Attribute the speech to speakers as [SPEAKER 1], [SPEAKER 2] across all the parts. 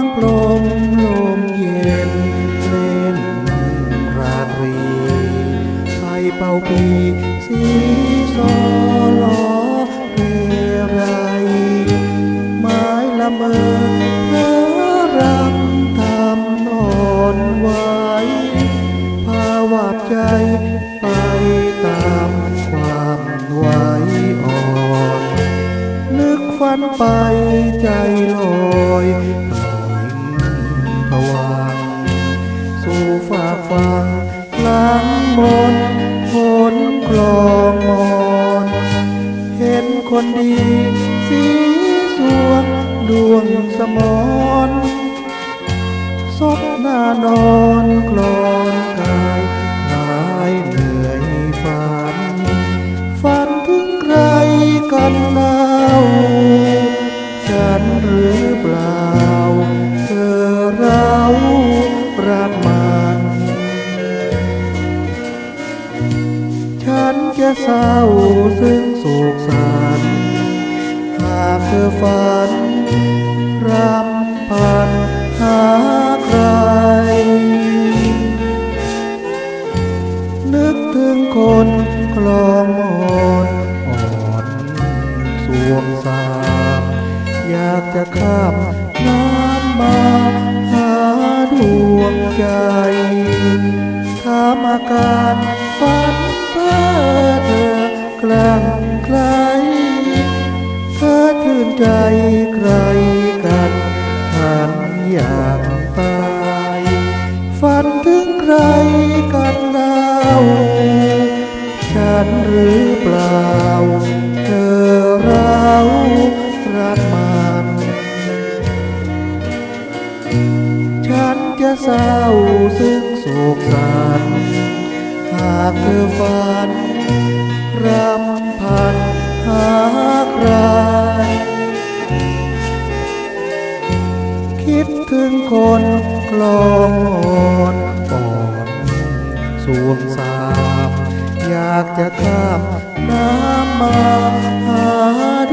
[SPEAKER 1] างกลมลมเย็นเล่นราตรีไส่เป่าปีสีสอลอเรไรไม้ละเมอเพ้อรัทำนอนไว้าวาใจไปตามความไหวอ่อน นึกฝันไป ลังมนฝนกลองมอนเห็นคนดีสีสวงดวงสมอนซบหน้านอนกลอน จะเศร้าซึ่งโศกสันหากเธอฝันรำพันหาใคร นึกถึงคนคลองมอนอ่อนสวงสามอยากจะข้ามน้ำมาหาดวงใจถามอาการฝัน กลางไกลเธอชื่นใจใครกันฉันอยากตายฝันถึงใครกันเล่าฉันหรือเปล่า เธอเรารักมันฉันจะเศร้าซึ่งโศกสันหากเธอฝัน รำพันหาใคร คิดถึงคนกลองอ่อนอ่อนสวงสามอยากจะข้ามน้ำมาหาด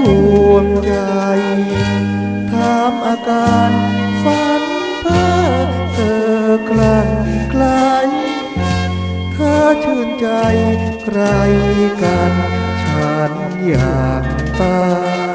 [SPEAKER 1] วงใจถามอาการฝันเพ้อเธอกลั่นไกลเธอชื่นใจ ใครกันฉันอยากตาย